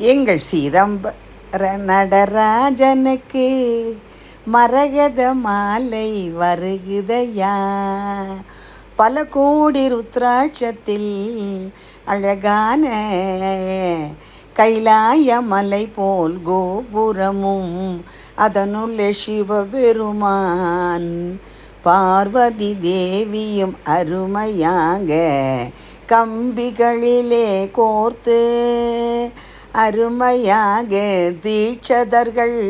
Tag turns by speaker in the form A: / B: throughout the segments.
A: எங்கள் சிதம்பர நடராஜனுக்கு மரகத மாலை வருகுதையா? பல கோடி ருத்ராட்சத்தில் அழகான கைலாய மலை போல் கோபுரமும் அதனுள்ளே சிவபெருமான் பார்வதி தேவியும் அருமையாக கம்பிகளிலே கோர்த்து அருமையாக தீட்சதர்கள்.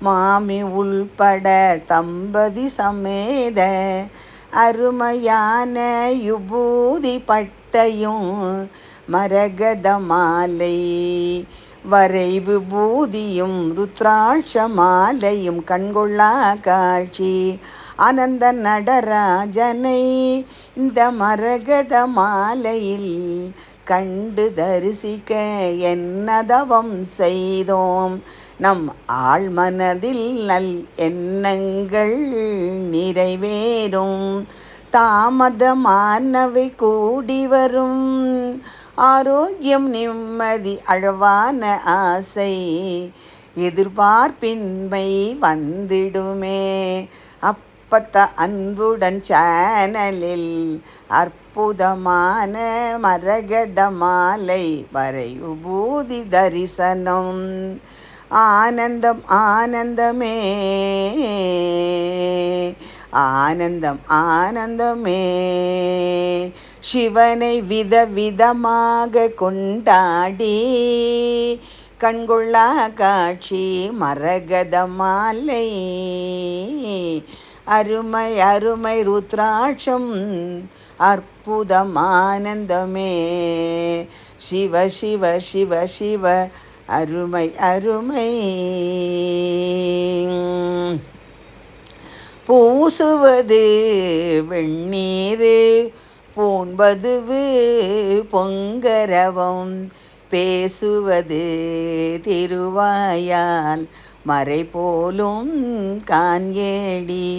A: மாமி உள்பட தம்பதி சமேத அருமையான யுபூதி பட்டையும் மரகத மாலை. வரைவு பூதியும் ருத்ராட்ச மாலையும் கண்கொள்ளா காட்சி. அனந்த நடராஜனை இந்த மரகத மாலையில் கண்டு தரிசிக்க என்னதவம் செய்தோம். நம் ஆழ்மனதில் நல் எண்ணங்கள் நிறைவேறும். தாமதமானவை கூடி வரும். ஆரோக்கியம் நிம்மதி அழவான ஆசை. எதிர்பார்ப்பின்மை வந்திடுமே. அப்பத்த அன்புடன் சேனலில் அற்புதமான மரகத மாலை வரை உபூதி தரிசனம். ஆனந்தம் ஆனந்தமே. ஆனந்தம் ஆனந்தமே. சிவனை விதவிதமாக கொண்டாடி கண்கொள்ளா காட்சி மரகத மாலை அருமை அருமை ருத்ராட்சம். அற்புதம் ஆனந்தமே சிவ சிவ சிவ சிவ அருமை அருமை. பூசுவது வெண்ணீர் பூண்பதுவு பொங்கரவம். பேசுவது திருவாயால் மறை போலும் கான்கேடி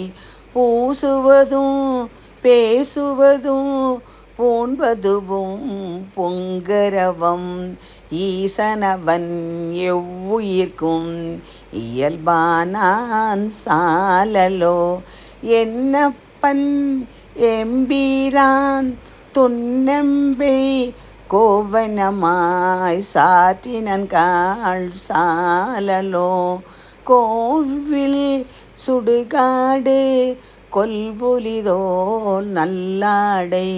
A: பூசுவதும் பேசுவதும் பூண்பதுவும் பொங்கரவம். ஈசனவன் எவ்வுயிர்க்கும் இயல்பானான் சாலலோ. என்னப்பன் எம்பீரான் துன்னம்பை கோவனமாய் சாற்றினன் காள் சாலலோ. கோவில் சுடுகாடு கொல்புலிதோ நல்லாடை.